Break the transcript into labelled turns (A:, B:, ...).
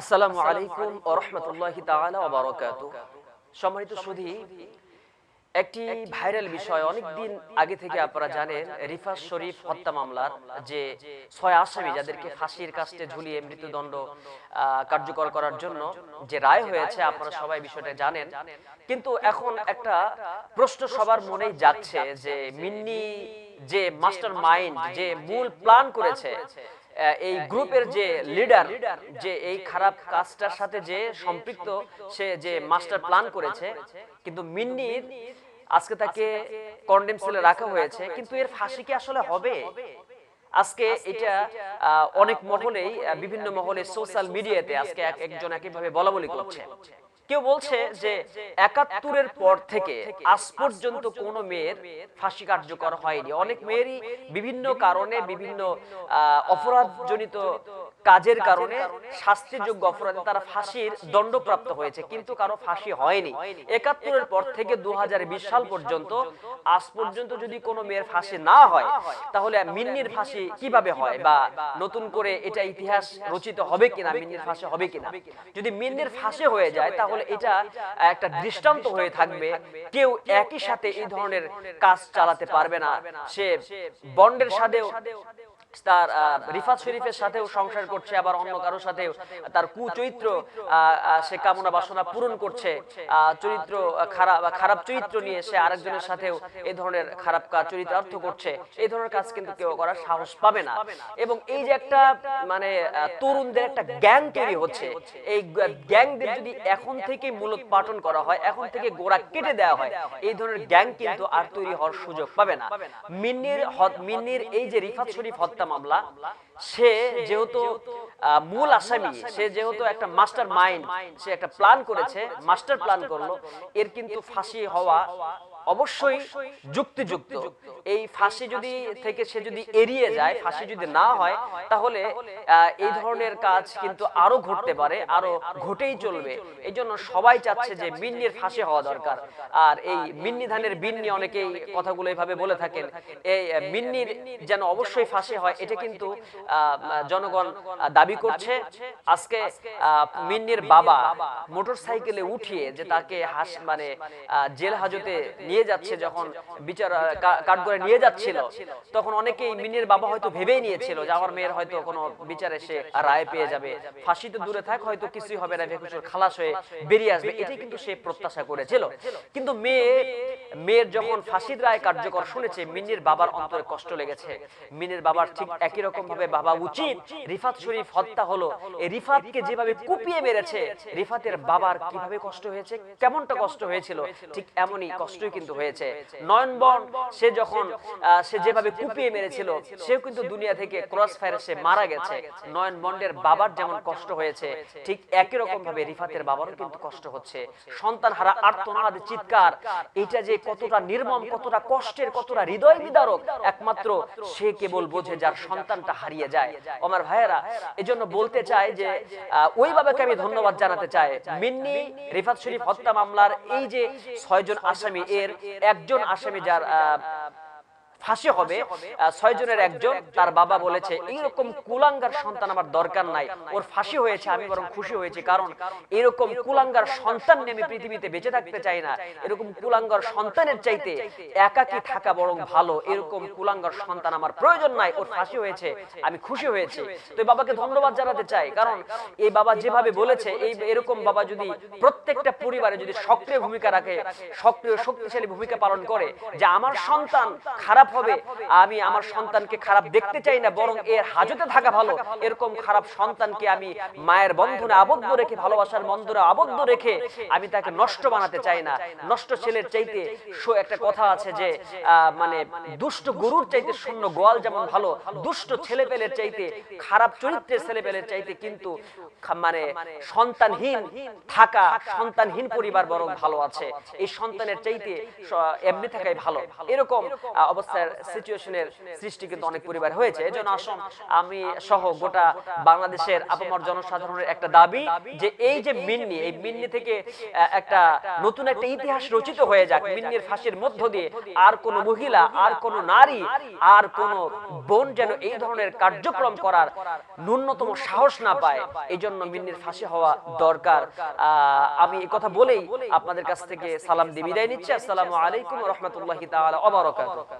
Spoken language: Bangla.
A: আসসালামু আলাইকুম ও রহমতুল্লাহি তাআলা ওয়া বারাকাতুহু। সম্মানিত সুধী একটি ভাইরাল বিষয় অনেকদিন আগে থেকে আপনারা জানেন রিফাজ শরীফ হত্যা মামলার যে ছয় আসামি যাদেরকে ফাঁসির কাস্টে ঝুলিয়ে মৃত্যুদণ্ড কার্যকর করার জন্য যে রায় হয়েছে আপনারা সবাই বিষয়টা জানেন। কিন্তু এখন একটা প্রশ্ন সবার মনেই যাচ্ছে যে মিন্নি যে মাস্টার মাইন্ড যে মূল প্ল্যান করেছে এই গ্রুপের যে লিডার যে এই খারাপ কাজটার সাথে যে সম্পৃক্ত সে যে মাস্টার প্ল্যান করেছে কিন্তু মিন্নির আজকে তাকে কন্ডেম সেলে রাখা হয়েছে কিন্তু এর ফাঁসি কি আসলে হবে? আজকে এটা আহ, অনেক মহলেই বিভিন্ন মহলে সোশ্যাল মিডিয়াতে আজকে এক একজন একইভাবে বলা বলি করছে। কেউ বলছে যে একাত্তরের পর থেকে আজ পর্যন্ত কোনো মেয়ের ফাঁসি কার্যকর হয়নি। অনেক মেয়েরই বিভিন্ন কারণে বিভিন্ন আহ, অপরাধজনিত কাজের কারণে শাস্তিযোগ্য অপরাধে তারা ফাঁসির দণ্ডপ্রাপ্ত হয়েছে কিন্তু কারও ফাঁসি হয়নি। একাত্তরের পর থেকে দু সাল পর্যন্ত আজ পর্যন্ত যদি কোনো মেয়ের ফাঁসি না হয় তাহলে মিন্নির ফাঁসি কীভাবে হয় বা নতুন করে এটা ইতিহাস রচিত হবে কিনা মিন্নির ফাঁসি হবে কিনা? যদি মিন্নির ফাঁসি হয়ে যায় তাহলে এটা একটা দৃষ্টান্ত হয়ে থাকবে। কেউ একই সাথে এই ধরনের কাজ চালাতে পারবে না। সে বন্ডের সাথেও তার রিফাত শরীফের সাথেও সংসার করছে আবার অন্য কারোর সাথেও তার কুচরিত্র সে কামনা বাসনা পূরণ করছে চরিত্র খারাপ খারাপ চরিত্র নিয়ে সে আরেকজনের সাথেও এই ধরনের খারাপ কাজ চরিতার্থ করছে এই ধরনের কাজ কিন্তু কেউ করার সাহস পাবে না। এবং এই যে একটা মানে তরুণদের একটা গ্যাং তৈরি হচ্ছে এই গ্যাংদের যদি এখন থেকে মূলত পাঠন করা হয় এখন থেকে গোড়া কেটে দেওয়া হয় এই ধরনের গ্যাং কিন্তু আর তৈরি হওয়ার সুযোগ পাবে না মিন্নির মিন্নির এই যে রিফাত শরীফ হত্যা মামলা সে যেহেতু মূল আসামি সে যেহেতু একটা মাস্টার মাইন্ড সে একটা প্ল্যান করেছে মাস্টার প্ল্যান করল এর কিন্তু ফাঁসি হওয়া অবশ্যই যুক্তিযুক্ত। এই ফাঁসি যদি থেকে সে যদি এড়িয়ে যায় ফাঁসি যদি না হয় তাহলে এই ধরনের কাজ কিন্তু আরও ঘটতে পারে আরও ঘটেই চলবে। এই জন্য সবাই চাচ্ছে যে মিন্নির ফাঁসি হওয়া দরকার। আর এই মিন্নি ধানের বিন্নি অনেকেই কথাগুলো এইভাবে বলে থাকেন এই মিন্নির যেন অবশ্যই ফাঁসি হয় এটা কিন্তু জনগণ দাবি করছে। আজকে মিন্নির বাবা মোটর সাইকেলে উঠিয়ে যে তাকে হাস মানে জেল হাজতে নিয়ে যাচ্ছে যখন বিচার আহ, কা- কাঠগড়ায় নিয়ে যাচ্ছিল। তখন অনেকেই মিন্নির বাবা হয়তো ভেবেই নিয়েছিল যে আমার মেয়ের হয়তো কোনো বিচারে সে রায় পেয়ে যাবে। ফাঁসি তো দূরে থাক হয়তো কিছুই হবে না ভেকুচুর খালাস হয়ে বেরিয়ে আসবে। এটাই কিন্তু সে প্রত্যাশা করেছিল। কিন্তু মেয়ে মেয়ের যখন ফাঁসির রায় কার্যকর শুনেছে মিন্নির বাবার অন্তরে কষ্ট লেগেছে। মিন্নির বাবার ঠিক একই রকম ভাবে বাবা উচিত। রিফাত শরীফ হত্যা হলো। এই রিফাতকে যেভাবে কুপিয়ে মেরেছে রিফাতের বাবার কীভাবে কষ্ট হয়েছে কেমনটা কষ্ট হয়েছিল ঠিক এমনই কষ্টই কিন্তু হয়েছে। নয়নবন সে যখন সে যেভাবে কুপিয়ে মেরেছিল সেও কিন্তু দুনিয়া থেকে ক্রস ফায়ারে সে মারা গেছে। নয়ন বন্ডের বাবার যেমন কষ্ট হয়েছে ঠিক একই রকম ভাবে রিফাতের বাবারও কিন্তু কষ্ট হচ্ছে সন্তান হারা আর্তনাদ চিৎকার এটা যে কতটা নির্মম কতটা কষ্টের কতটা হৃদয় বিদারক একমাত্র সে কেবল বোঝে যার সন্তানটা হারিয়ে যায়। আমার ভাইয়েরা এজন্য বলতে চাই যে আহ, ওই বাবাকে আমি ধন্যবাদ জানাতে চাই। মিন্নি রিফাত শরীফ হত্যা মামলার এই যে ছয়জন আসামি এর একজন আসামি যার আহ, ফাঁসি হবে। ছয় জনের একজন তার বাবা বলেছে এইরকম কুলাঙ্গার সন্তান আমার দরকার নাই। ওর ফাঁসি হয়েছে আমি বরং খুশি হয়েছি। কারণ এরকম কুলাঙ্গার সন্তান নিয়ে আমি পৃথিবীতে বেঁচে থাকতে চাই না। এরকম কুলাঙ্গার সন্তানের চাইতে একাকি থাকা বরং ভালো। এরকম কুলাঙ্গার সন্তান আমার প্রয়োজন নাই ওর ফাঁসি হয়েছে আমি খুশি হয়েছি। তো এই বাবাকে ধন্যবাদ জানাতে চাই কারণ এই বাবা যেভাবে বলেছে এই এরকম বাবা যদি প্রত্যেকটা পরিবারে যদি সক্রিয় ভূমিকা রাখে সক্রিয় শক্তিশালী ভূমিকা পালন করে যে আমার সন্তান খারাপ হবে আমি আমার সন্তানকে খারাপ দেখতে চাই না বরং এর হাজতে থাকা ভালো। এরকম খারাপ সন্তানকে আমি মায়ের বন্ধনে আবদ্ধ রেখে ভালোবাসার বন্ধনে আবদ্ধ রেখে আমি তাকে নষ্ট বানাতে চাই না। নষ্ট ছেলের চাইতে একটা কথা আছে যে মানে দুষ্ট গরুর চাইতে শূন্য গোয়াল যেমন ভালো দুষ্ট ছেলে পেলের চাইতে খারাপ চরিত্রের ছেলে পেলের চাইতে কিন্তু মানে সন্তানহীন থাকা সন্তানহীন পরিবার বরং ভালো আছে। এই সন্তানের চাইতে এমনি থাকাই ভালো এরকম অবস্থা অবস্থার সিচুয়েশনের সৃষ্টি কিন্তু অনেক পরিবার হয়েছে। এজন্য আসুন আমি সহ গোটা বাংলাদেশের আপামর জনসাধারণের একটা দাবি যে এই যে মিন্নি এই মিন্নি থেকে একটা নতুন একটা ইতিহাস রচিত হয়ে যাক। মিন্নির ফাঁসির মধ্য দিয়ে আর কোন মহিলা আর কোন নারী আর কোন বোন যেন এই ধরনের কার্যক্রম করার ন্যূনতম সাহস না পায়। এই জন্য মিন্নির ফাঁসি হওয়া দরকার। আহ, আমি এই কথা বলেই আপনাদের কাছ থেকে সালাম দিয়ে বিদায় নিচ্ছি। আসসালামু আলাইকুম রহমতুল্লাহ তাআলা ওয়া বারাকাতুহু